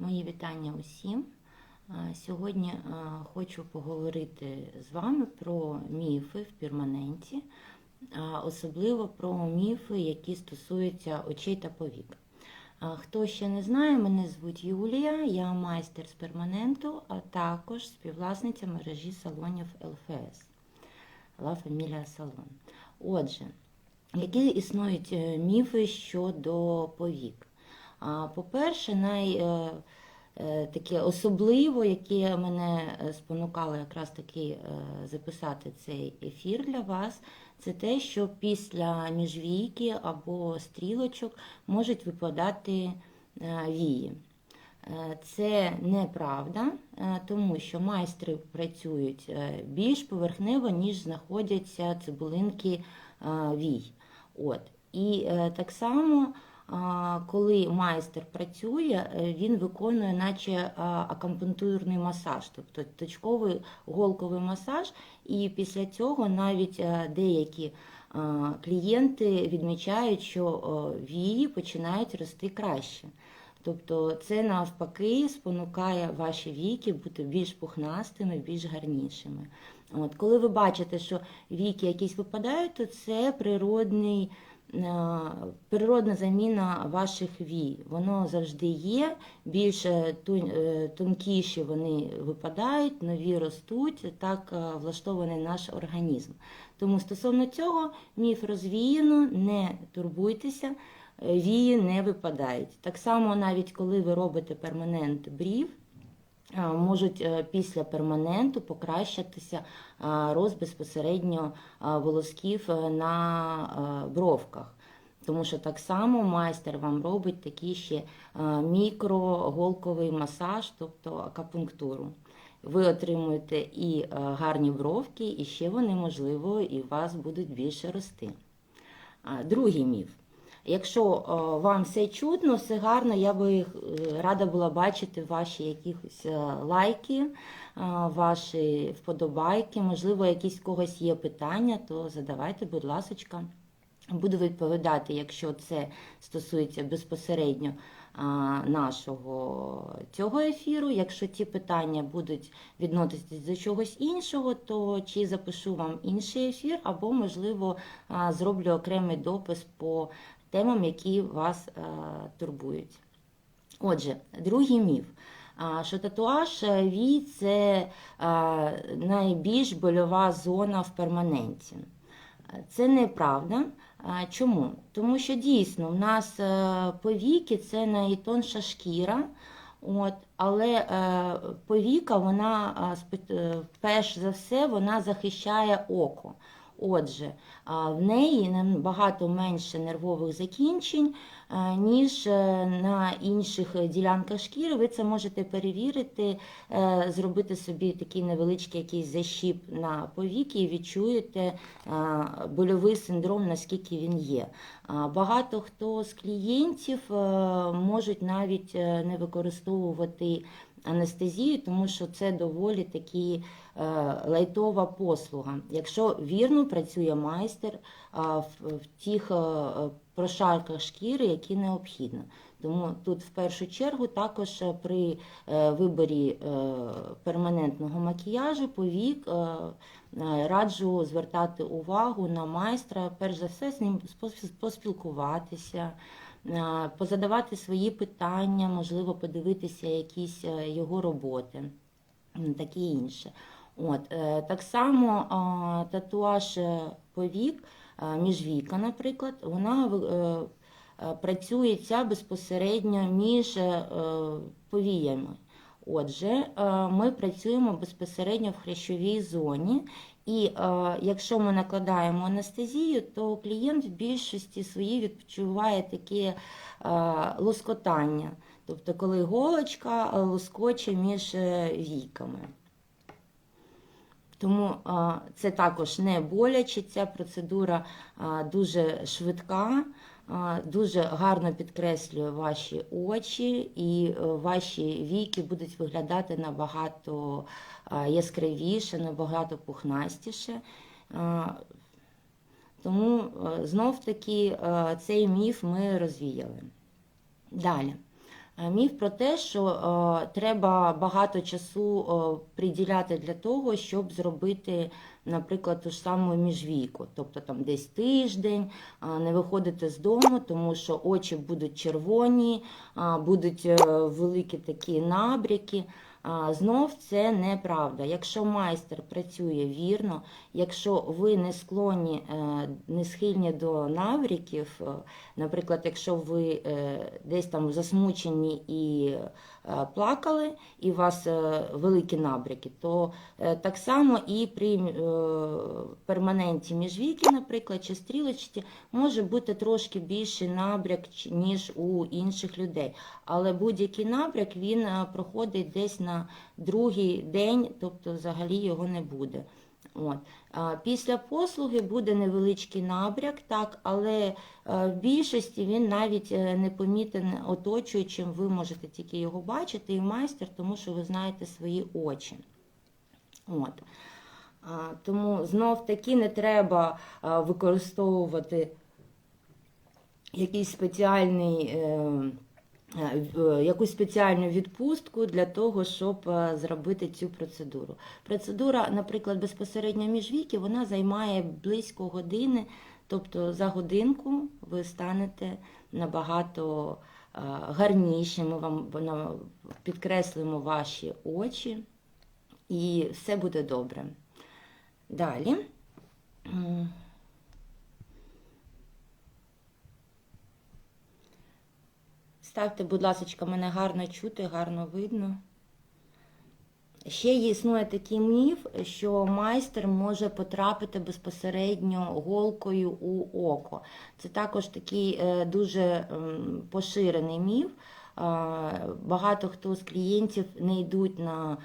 Мої вітання усім. Сьогодні хочу поговорити з вами про міфи в перманенті, особливо про міфи, які стосуються очей та повік. Хто ще не знає, мене звуть Юлія, я майстер з перманенту, а також співвласниця мережі салонів ЛФС La Familia Salon. Отже, які існують е, міфи щодо повік? А, По-перше, най, е, е, таке особливо, яке мене е, спонукало якраз таки записати цей ефір для вас, це те, що після міжвійки або стрілочок можуть випадати вії. Це неправда, тому що майстри працюють більш поверхнево, ніж знаходяться цибулинки вій. От. І так само, коли майстер працює, е, він виконує наче а, масаж, тобто точковий голковий масаж, і після цього навіть е, деякі клієнти відмічають, що вії починають рости краще. Тобто це навпаки спонукає ваші віки бути більш пухнастими, більш гарнішими. От, коли ви бачите, що віки якісь випадають, то це природний, е, природна заміна ваших вій. Воно завжди є, більш е, е, тонкіші вони випадають, нові ростуть, так е, влаштований наш організм. Тому стосовно цього міф розвіяно, не турбуйтеся е, вії не випадають. Так само, навіть коли ви робите перманент брів, можуть е, після перманенту покращитися а, рост безпосередньо волосків е, на е, бровках. Тому що так само майстер вам робить такий ще мікроголковий масаж, тобто акупунктуру. Ви отримуєте і е, гарні бровки, і ще вони, можливо, і у вас будуть більше рости. Другий міф. Якщо е, вам все чутно, все гарно, я би е, рада була бачити ваші якісь е, лайки, ваші вподобайки. Можливо, якісь когось є питання, то задавайте, будь ласочка. Буду відповідати, якщо це стосується безпосередньо нашого цього ефіру. Якщо ті питання будуть відноситись до чогось іншого, то чи запишу вам інший ефір, або, можливо, зроблю окремий допис по темам, які вас а, турбують. Отже, другий міф. Що татуаж е, вій це а, найбільш больова зона в перманенті. Це неправда. Чому? Тому що дійсно в нас е, повіки це найтонша шкіра, от, але е, повіка, вона е, перш за все вона захищає око. Отже, в неї набагато менше нервових закінчень, ніж е, на інших ділянках шкіри. Ви це можете перевірити, е, зробити собі такий невеличкий якийсь защіп на повіки і відчуєте е, больовий синдром, наскільки він є. Багато хто з клієнтів можуть навіть не використовувати анестезію, тому що це доволі такі е, лайтова послуга. Якщо вірно працює майстер а, в, тих е, е, прошарках шкіри, які необхідно. Тому тут в першу чергу також е, при е, виборі е, перманентного макіяжу повік е, е, раджу звертати увагу на майстра, перш за все з ним поспілкуватися, е, позадавати свої питання, можливо, подивитися якісь е, його роботи, таке інше. От, е, так само татуаж е, повік, е, міжвіка, наприклад, вона е, е, працює ця безпосередньо між е, повіями. Отже, е, ми працюємо безпосередньо в хрящовій зоні, і е, якщо ми накладаємо анестезію, то клієнт в більшості своїй відчуває таке е, лоскотання, тобто коли голочка е, лоскоче між е, війками. Тому а, це також не боляче. Ця процедура а, дуже швидка, а, дуже гарно підкреслює ваші очі, і е, ваші віки будуть виглядати набагато яскравіше, набагато пухнастіше. Тому знов таки цей міф ми розвіяли. Далі. Міф про те, що треба багато часу приділяти для того, щоб зробити, наприклад, ту ж саму міжвійку. Тобто там десь тиждень, не виходити з дому, тому що очі будуть червоні, будуть е, великі такі набряки. Знов це неправда. Якщо майстер працює вірно, якщо ви не склонні, е, не схильні до навріків, е, наприклад, якщо ви е, десь там засмучені і плакали, і у вас е, великі набряки, то е, так само і при е, перманенті міжвіки, наприклад, чи стрілочці, може бути трошки більший набряк, ніж у інших людей. Але будь-який набряк він е, проходить десь на другий день, тобто взагалі його не буде. От. Після послуги буде невеличкий набряк, так, але е, в більшості він навіть е, не помітен оточуючим, ви можете тільки його бачити, і майстер, тому що ви знаєте свої очі. От. Тому знов таки не треба використовувати якийсь спеціальний. Е, е, якусь спеціальну відпустку для того, щоб е, зробити цю процедуру. Процедура, наприклад, безпосередньо між віки, вона займає близько години, тобто за годинку ви станете набагато е, гарніші, ми вам підкреслимо ваші очі, і все буде добре. Далі. Ставте, будь ласка, мене гарно чути, гарно видно. Ще існує такий міф, що майстер може потрапити безпосередньо голкою у око. Це також такий е, дуже поширений міф. Багато хто з клієнтів не йдуть на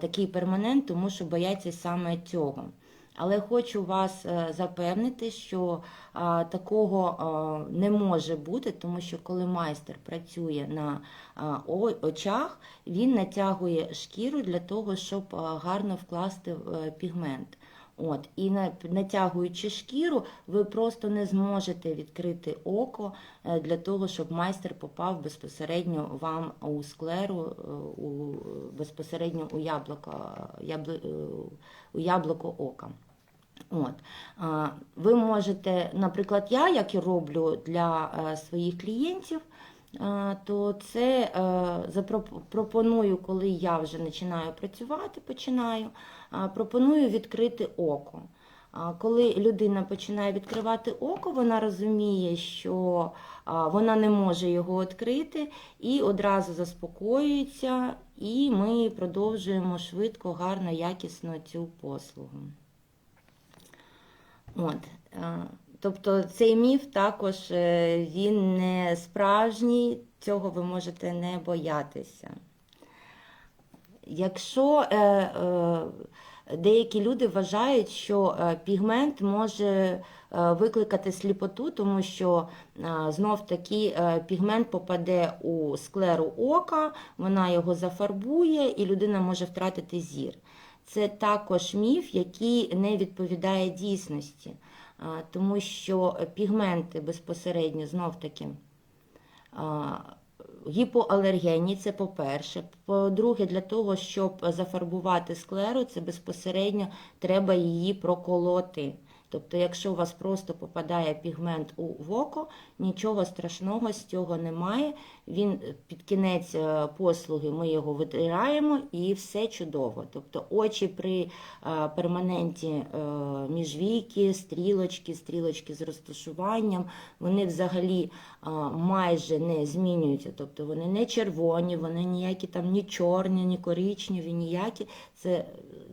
такий перманент, тому що бояться саме цього. Але хочу вас е, запевнити, що такого не може бути, тому що коли майстер працює на очах, він натягує шкіру для того, щоб гарно вкласти е, пігмент. От, і натягуючи шкіру, ви просто не зможете відкрити око е, для того, щоб майстер попав безпосередньо вам у склеру, у, безпосередньо у яблуко, яблу, у яблуко ока. От. Ви можете, наприклад, я, як і роблю для е, своїх клієнтів, е, то це е, пропоную, коли я вже починаю працювати, починаю, пропоную відкрити око. Коли людина починає відкривати око, вона розуміє, що вона не може його відкрити, і одразу заспокоюється, і ми продовжуємо швидко, гарно, якісно цю послугу. От. Тобто цей міф також е, він не справжній, цього ви можете не боятися. Якщо е, е, деякі люди вважають, що е, пігмент може е, викликати сліпоту, тому що знов таки пігмент попаде у склеру ока, вона його зафарбує і людина може втратити зір. Це також міф, який не відповідає дійсності, тому що пігменти безпосередньо знов таки а, гіпоалергенні, це по-перше. По-друге, для того, щоб зафарбувати склеру, це безпосередньо треба її проколоти. Тобто, якщо у вас просто попадає пігмент у око, нічого страшного з цього немає. Він під кінець е, послуги ми його витираємо і все чудово. Тобто очі при е, перманенті е, міжвійки, стрілочки, стрілочки з розташуванням, вони взагалі майже не змінюються. Тобто вони не червоні, вони ніякі там ні чорні, ні коричневі, ніякі. Це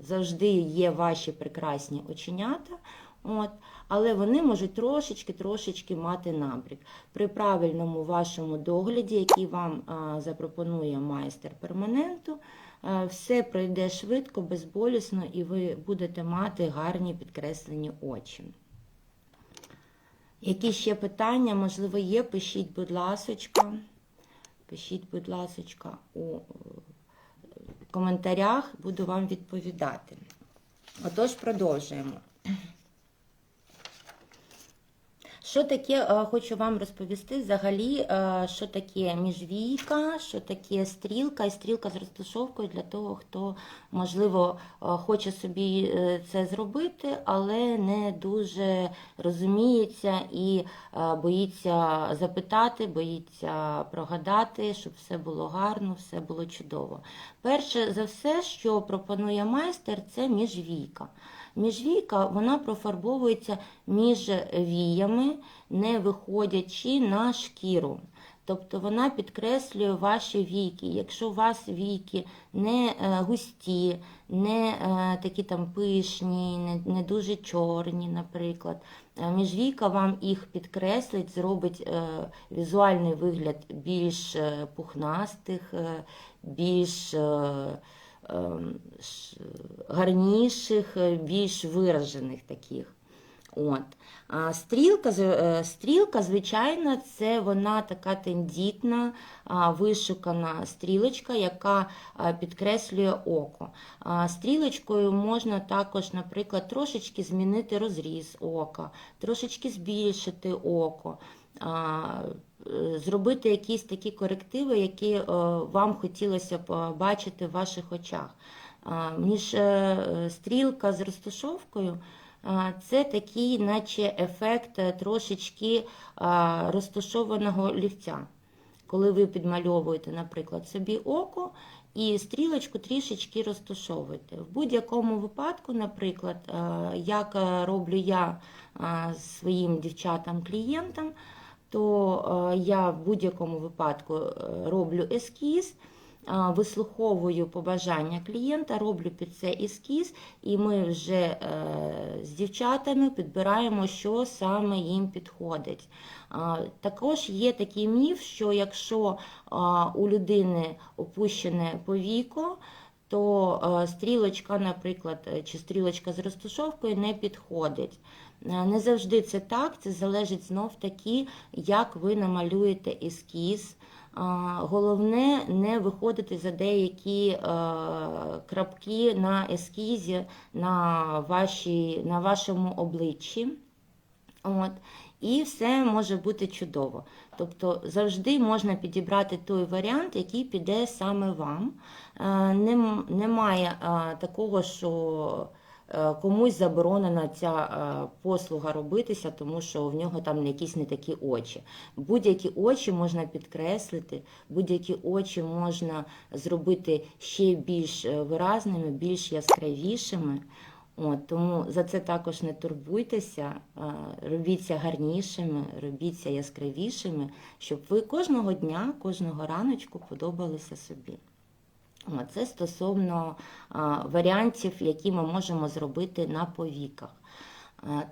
завжди є ваші прекрасні оченята. От, але вони можуть трошечки-трошечки мати набрік. При правильному вашому догляді, який вам запропонує майстер перманенту, все пройде швидко, безболісно, і ви будете мати гарні підкреслені очі. Які ще питання, можливо, є, пишіть, будь ласочка. Пишіть, будь ласочка, у е, коментарях, буду вам відповідати. Отож, продовжуємо. Що таке, е, хочу вам розповісти взагалі, е, що таке міжвійка, що таке стрілка і стрілка з розташовкою для того, хто, можливо, е, хоче собі це зробити, але не дуже розуміється і боїться запитати, боїться прогадати, щоб все було гарно, все було чудово. Перше за все, що пропонує майстер, це міжвійка. Міжвійка вона профарбовується між віями, не виходячи на шкіру. Тобто вона підкреслює ваші війки. Якщо у вас війки не е, густі, не е, такі там пишні, не, дуже чорні, наприклад, е, міжвійка вам їх підкреслить, зробить візуальний вигляд більш пухнастих, більш гарніших, е, більш виражених таких. От. А стрілка, е, стрілка, звичайно, це вона така тендітна, вишукана стрілочка, яка підкреслює око. Стрілочкою можна також, наприклад, трошечки змінити розріз ока, трошечки збільшити око. Зробити якісь такі корективи, які е, вам хотілося б бачити в ваших очах. А, Між е, стрілка з розташовкою Це такий, наче ефект трошечки розташованого лівця. Коли ви підмальовуєте, наприклад, собі око і стрілочку трішечки розташовуєте. В будь-якому випадку, наприклад, як е, роблю я своїм дівчатам-клієнтам, то е, я в будь-якому випадку е, роблю ескіз. Вислуховую побажання клієнта, роблю під це ескіз, і ми вже е, з дівчатами підбираємо, що саме їм підходить. Також є такий міф, що якщо у людини опущене повіко, то е, стрілочка, наприклад, е, чи стрілочка з розташовкою не підходить. Е, Не завжди це так, це залежить знов таки, як ви намалюєте ескіз. Головне не виходити за деякі е, крапки на ескізі на, вашій, на вашому обличчі. От. І все може бути чудово. Тобто завжди можна підібрати той варіант, який піде саме вам. Е, нем- Немає е, такого, що е, комусь заборонена ця е, послуга робитися, тому що в нього там якісь не такі очі. Будь-які очі можна підкреслити, будь-які очі можна зробити ще більш е, виразними, більш яскравішими. От, тому за це також не турбуйтеся, робіться гарнішими, робіться яскравішими, щоб ви кожного дня, кожного раночку подобалися собі. От, Це стосовно варіантів, які ми можемо зробити на повіках.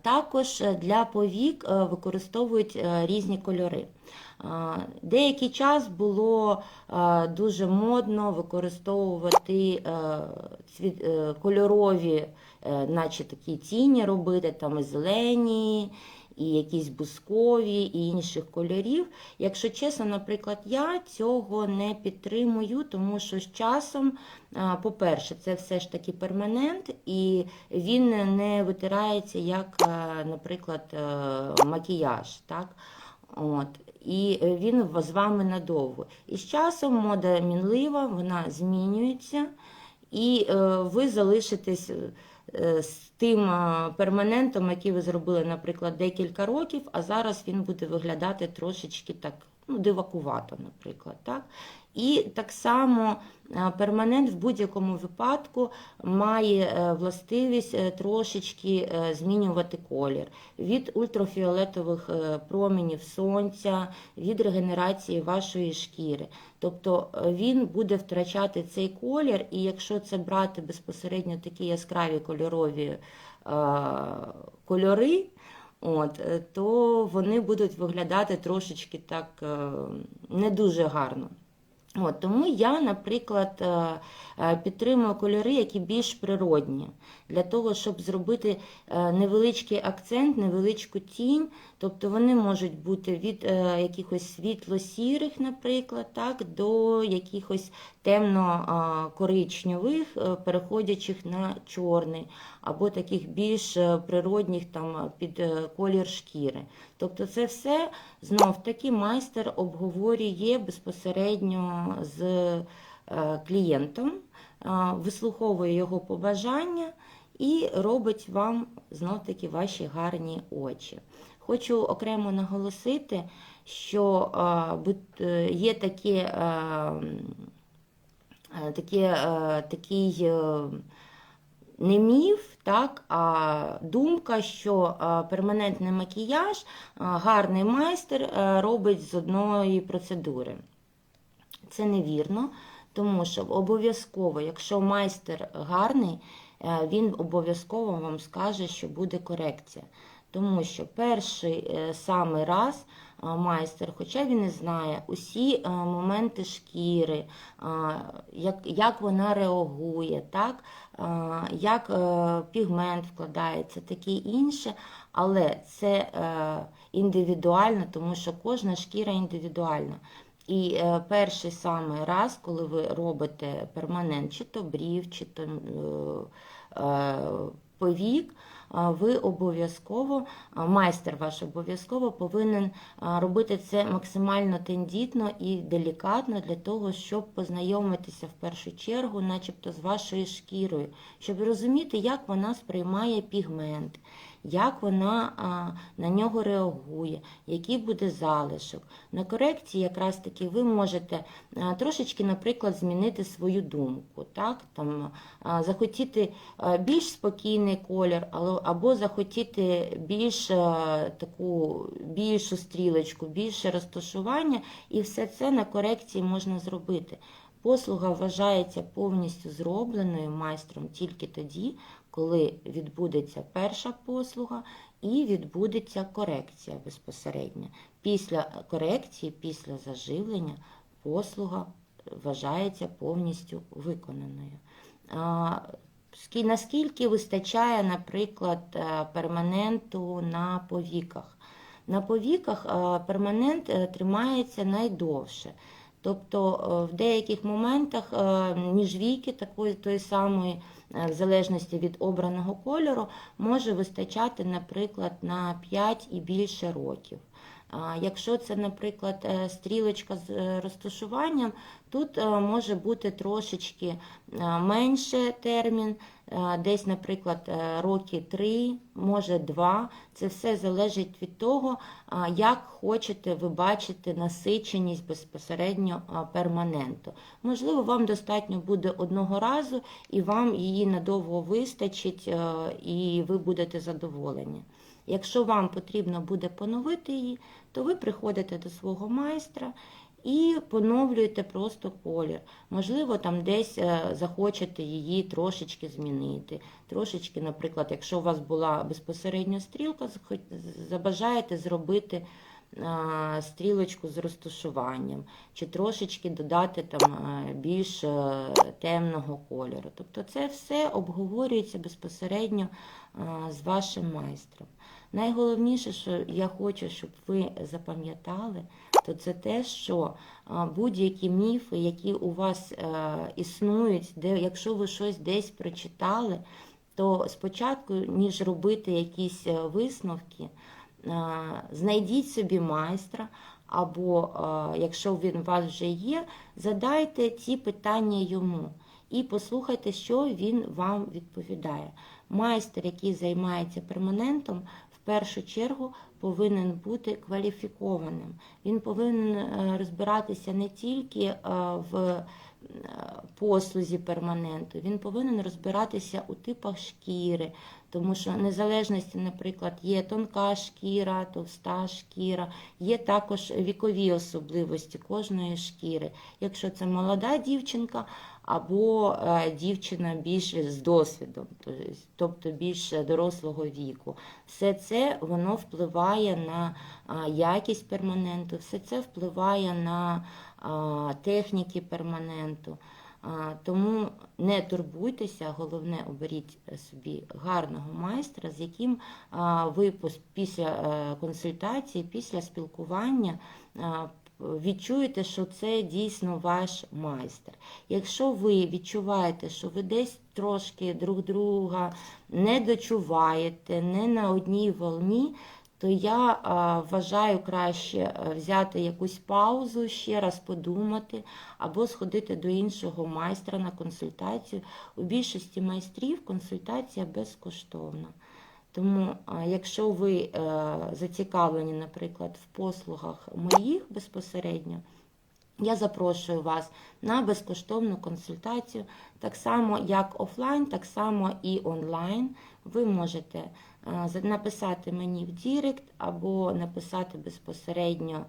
Також е, для повік е, використовують е, різні кольори. Деякий час було е, дуже модно використовувати е, е, кольорові, е, наче такі тіні робити, там зелені, і якісь бускові, і інших кольорів. Якщо чесно, наприклад, я цього не підтримую, тому що з часом, по-перше, це все ж таки перманент, і він не витирається як, е, наприклад, е, макіяж. Так? От. І він з вами надовго. І з часом мода мінлива, вона змінюється, і е, ви залишитесь е, з тим е, перманентом, який ви зробили, наприклад, декілька років, а зараз він буде виглядати трошечки так, ну, дивакувато, наприклад. Так? І так само е, перманент в будь-якому випадку має е, властивість е, трошечки змінювати колір від ультрафіолетових променів сонця, від регенерації вашої шкіри. Тобто він буде втрачати цей колір, і якщо це брати безпосередньо такі яскраві кольорові кольори, от, е, то вони будуть виглядати трошечки так е, не дуже гарно. От, тому я, наприклад, е, підтримую кольори, які більш природні, для того, щоб зробити невеличкий акцент, невеличку тінь. Тобто вони можуть бути від е, якихось світло-сірих, наприклад, так, до якихось темно-коричневих, е, переходячих на чорний, або таких більш е, природних там, під е, колір шкіри. Тобто це все знов таки майстер обговорює безпосередньо з е, клієнтом, е, вислуховує його побажання і робить вам знов таки ваші гарні очі. Хочу окремо наголосити, що е, е, є такі, е, такі, такий не міф, так, а думка, що перманентний макіяж гарний майстер робить з одної процедури. Це невірно, тому що обов'язково, якщо майстер гарний, він обов'язково вам скаже, що буде корекція. Тому що перший е, самий раз е, майстер, хоча він і знає усі е, моменти шкіри, як, як вона реагує, так, як пігмент вкладається, таке інше, але це індивідуально, тому що кожна шкіра індивідуальна. І перший самий раз, коли ви робите перманент, чи то брів, чи то повік, ви обов'язково, майстер ваш обов'язково повинен робити це максимально тендітно і делікатно для того, щоб познайомитися в першу чергу, начебто з вашою шкірою, щоб розуміти, як вона сприймає пігмент, як вона а, на нього реагує, який буде залишок. На корекції якраз таки ви можете а, трошечки, наприклад, змінити свою думку, так? Там, а, захотіти а, більш спокійний колір, або захотіти більш а, таку більшу стрілочку, більше розташування, і все це на корекції можна зробити. Послуга вважається повністю зробленою майстром тільки тоді, коли відбудеться перша послуга і відбудеться корекція безпосередньо. Після корекції, після заживлення послуга вважається повністю виконаною. Наскільки вистачає, наприклад, е, перманенту на повіках? На повіках е, перманент е, тримається найдовше. Тобто е, в деяких моментах е, міжвійки такої тої самої, е, в залежності від обраного кольору, може вистачати, наприклад, на 5 і більше років. Якщо це, наприклад, стрілочка з розташуванням, тут е, може бути трошечки е, менше термін, е, десь, наприклад, роки 3, може 2. Це все залежить від того, як хочете ви бачити насиченість безпосередньо перманенту. Можливо, вам достатньо буде одного разу, і вам її надовго вистачить, і ви будете задоволені. Якщо вам потрібно буде поновити її, то ви приходите до свого майстра і поновлюєте просто колір. Можливо, там десь е, захочете її трошечки змінити. Трошечки, наприклад, якщо у вас була безпосередньо стрілка, забажаєте зробити а, стрілочку з розташуванням, чи трошечки додати там е, більш е, темного кольору. Тобто це все обговорюється безпосередньо з вашим майстром. Найголовніше, що я хочу, щоб ви запам'ятали, то це те, що будь-які міфи, які у вас е, існують, де якщо ви щось десь прочитали, то спочатку, ніж робити якісь е, висновки, е, знайдіть собі майстра, або якщо він у вас вже є, задайте ці питання йому і послухайте, що він вам відповідає. Майстер, який займається перманентом, першу чергу повинен бути кваліфікованим. Він повинен е, розбиратися не тільки е, в е, послузі перманенту, він повинен розбиратися у типах шкіри, тому що незалежності, наприклад, є тонка шкіра, товста шкіра, є також вікові особливості кожної шкіри. Якщо це молода дівчинка або е, дівчина більш з досвідом, тобто більш дорослого віку, все це воно впливає на якість перманенту, все це впливає на техніки перманенту. Тому не турбуйтеся, головне оберіть собі гарного майстра, з яким ви після е, консультації, після спілкування відчуєте, що це дійсно ваш майстер. Якщо ви відчуваєте, що ви десь трошки друг друга не дочуваєте, не на одній волні, то я вважаю краще е, взяти якусь паузу, ще раз подумати, або сходити до іншого майстра на консультацію. У більшості майстрів консультація безкоштовна. Тому, якщо ви е, зацікавлені, наприклад, в послугах моїх безпосередньо, я запрошую вас на безкоштовну консультацію, так само як офлайн, так само і онлайн. Ви можете е, написати мені в Дірект або написати безпосередньо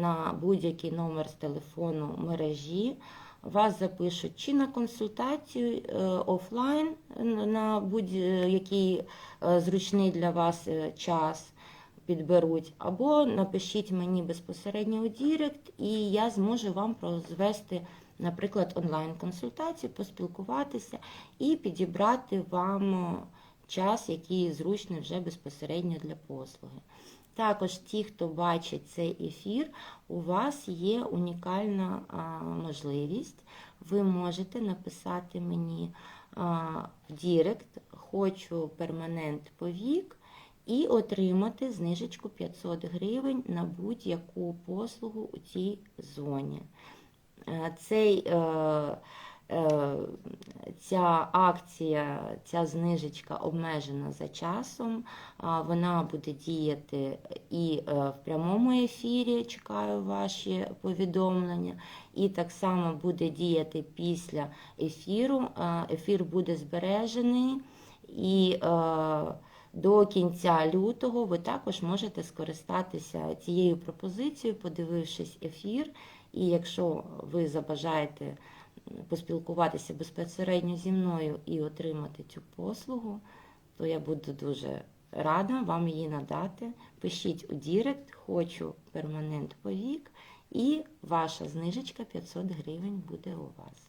на будь-який номер з телефону мережі. Вас запишуть чи на консультацію е, офлайн е, на будь-який е, зручний для вас е, час підберуть, або напишіть мені безпосередньо у Дірект, і я зможу вам розвести, наприклад, онлайн-консультацію, поспілкуватися і підібрати вам е, час, який зручний вже безпосередньо для послуги. Також ті, хто бачить цей ефір, у вас є унікальна можливість. Ви можете написати мені в Дірект, хочу перманент повік, і отримати знижечку 500 гривень на будь-яку послугу у цій зоні. Е, Цей, е, ця акція, ця знижечка обмежена за часом. Вона буде діяти і е, в прямому ефірі. Чекаю ваші повідомлення, і так само буде діяти після ефіру. Е, Ефір буде збережений і. е, до кінця лютого ви також можете скористатися цією пропозицією, подивившись ефір. І якщо ви забажаєте поспілкуватися безпосередньо зі мною і отримати цю послугу, то я буду дуже рада вам її надати. Пишіть у Дірект, хочу перманент повік, і ваша знижечка 500 гривень буде у вас.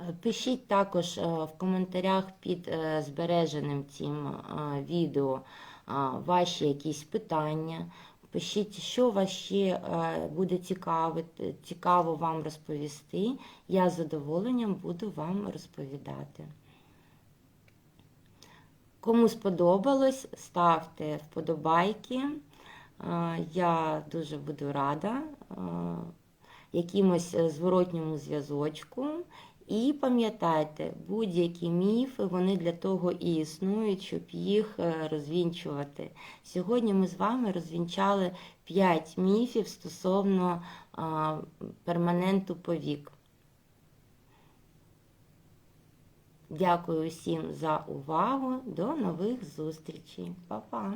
Е, Пишіть також е, в коментарях під е, збереженим цим відео ваші якісь питання. Пишіть, що вас ще е, буде цікавити, цікаво вам розповісти. Я з задоволенням буду вам розповідати. Кому сподобалось, ставте вподобайки. Е, Я дуже буду рада е, якимось зворотньому зв'язочку. І пам'ятайте, будь-які міфи, вони для того і існують, щоб їх е, розвінчувати. Сьогодні ми з вами розвінчали 5 міфів стосовно перманенту повік. Дякую усім за увагу. До нових зустрічей. Па-па!